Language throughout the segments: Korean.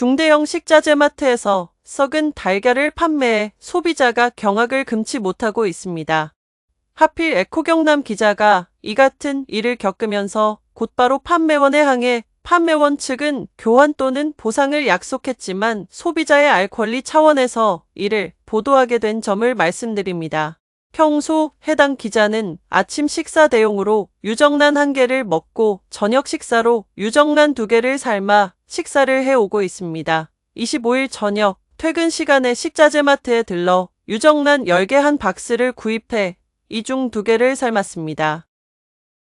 중대형 식자재 마트에서 썩은 달걀을 판매해 소비자가 경악을 금치 못하고 있습니다. 하필 에코경남 기자가 이 같은 일을 겪으면서 곧바로 판매원에 항해 판매원 측은 교환 또는 보상을 약속했지만 소비자의 알 권리 차원에서 이를 보도하게 된 점을 말씀드립니다. 평소 해당 기자는 아침 식사 대용으로 유정란 한 개를 먹고 저녁 식사로 유정란 두 개를 삶아 식사를 해오고 있습니다. 25일 저녁 퇴근 시간에 식자재 마트에 들러 유정란 10개 한 박스를 구입해 이 중 두 개를 삶았습니다.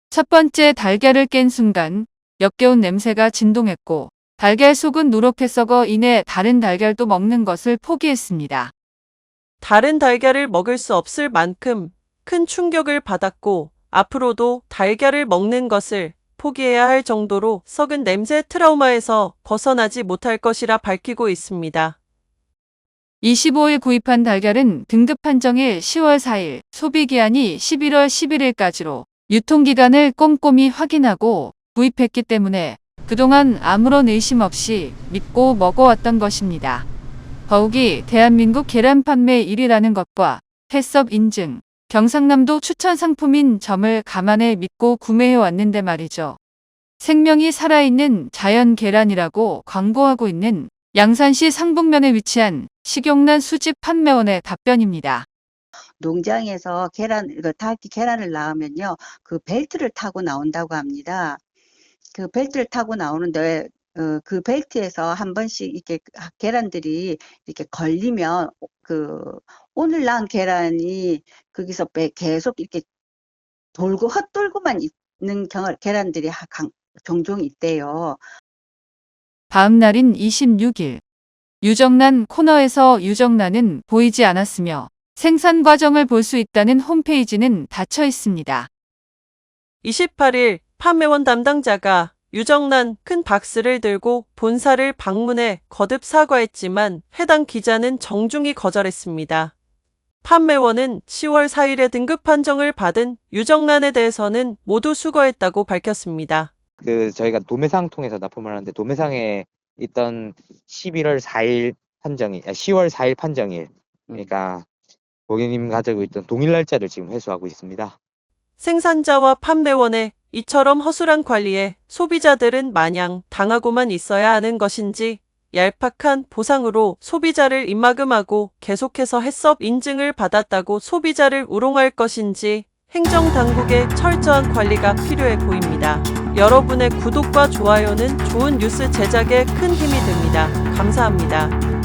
첫 번째 달걀을 깬 순간 역겨운 냄새가 진동했고 달걀 속은 누렇게 썩어 이내 다른 달걀도 먹는 것을 포기했습니다. 다른 달걀을 먹을 수 없을 만큼 큰 충격을 받았고 앞으로도 달걀을 먹는 것을 포기해야 할 정도로 썩은 냄새 트라우마에서 벗어나지 못할 것이라 밝히고 있습니다. 25일 구입한 달걀은 등급 판정일 10월 4일, 소비기한이 11월 11일까지로 유통기간을 꼼꼼히 확인하고 구입했기 때문에 그동안 아무런 의심 없이 믿고 먹어왔던 것입니다. 더욱이 대한민국 계란 판매 1위라는 것과 해썹 인증, 경상남도 추천 상품인 점을 감안해 믿고 구매해 왔는데 말이죠. 생명이 살아있는 자연 계란이라고 광고하고 있는 양산시 상북면에 위치한 식용란 수집 판매원의 답변입니다. 농장에서 계란, 그 닭이 계란을 낳으면요, 그 벨트를 타고 나온다고 합니다. 그 벨트를 타고 나오는데, 어, 그 벨트에서 한 번씩 이렇게 계란들이 이렇게 걸리면, 그, 오늘 낳은 계란이 거기서 매- 계속 이렇게 돌고 헛돌고만 있는 경, 계란들이 종종 있대요. 다음 날인 26일. 유정란 코너에서 유정란은 보이지 않았으며 생산 과정을 볼 수 있다는 홈페이지는 닫혀 있습니다. 28일 판매원 담당자가 유정란 큰 박스를 들고 본사를 방문해 거듭 사과했지만 해당 기자는 정중히 거절했습니다. 판매원은 10월 4일에 등급 판정을 받은 유정란에 대해서는 모두 수거했다고 밝혔습니다. 그 저희가 도매상 통해서 납품을 하는데 도매상에 있던 11월 4일 판정이 아, 10월 4일 판정일 그러니까 고객님 가지고 있던 동일 날짜를 지금 회수하고 있습니다. 생산자와 판매원의 이처럼 허술한 관리에 소비자들은 마냥 당하고만 있어야 하는 것인지 얄팍한 보상으로 소비자를 입막음하고 계속해서 해썹 인증을 받았다고 소비자를 우롱할 것인지 행정당국의 철저한 관리가 필요해 보입니다. 여러분의 구독과 좋아요는 좋은 뉴스 제작에 큰 힘이 됩니다. 감사합니다.